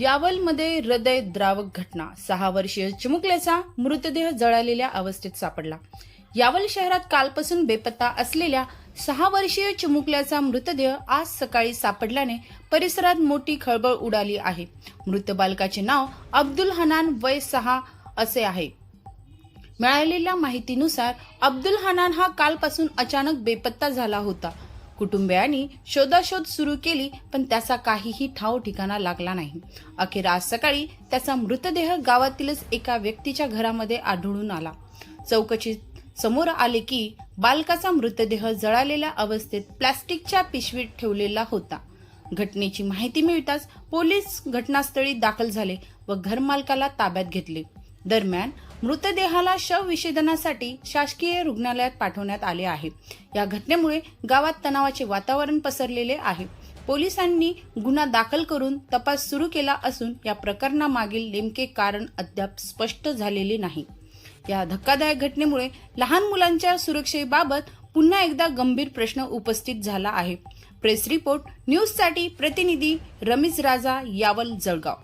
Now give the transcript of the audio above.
यावलमध्ये हृदय द्रावक घटना. सहा वर्षीय चिमुकल्याचा मृतदेह जळालेल्या अवस्थेत सापडला. यावल शहरात कालपासून बेपत्ता असलेल्या सहा वर्षीय चिमुकल्याचा मृतदेह आज सकाळी सापडल्याने परिसरात मोठी खळबळ उडाली आहे. मृत बालकाचे नाव अब्दुल हनान वय सहा असे आहे. मिळालेल्या माहितीनुसार अब्दुल हनान हा कालपासून अचानक बेपत्ता झाला होता. कुटुंबियांनी शोधाशोध सुरू केली पण त्याचा काहीही ठाव ठिकाणा लागला नाही. अखेर आज सकाळी त्याचा मृतदेह गावातीलच एका व्यक्तीच्या घरामध्ये आढळून आला. चौकशीत समोर आले की बालकाचा मृतदेह जळालेल्या अवस्थेत प्लॅस्टिकच्या पिशवीत ठेवलेला होता. घटनेची माहिती मिळताच पोलीस घटनास्थळी दाखल झाले व घरमालकाला ताब्यात घेतले. दरम्यान मृतदेहाला शवविच्छेदनासाठी शासकीय रुग्णालयात पाठवण्यात आले आहे. या घटनेमुळे गावात तणावाचे वातावरण पसरलेले आहे. पोलिसांनी गुन्हा दाखल करून तपास सुरू केला असून या प्रकरणामागील नेमके कारण अद्याप स्पष्ट झालेले नाही. या धक्कादायक घटनेमुळे लहान मुलांच्या सुरक्षेबाबत पुन्हा एकदा गंभीर प्रश्न उपस्थित झाला आहे. प्रेस रिपोर्ट न्यूजसाठी प्रतिनिधी रमीज राजा यावल जळगाव.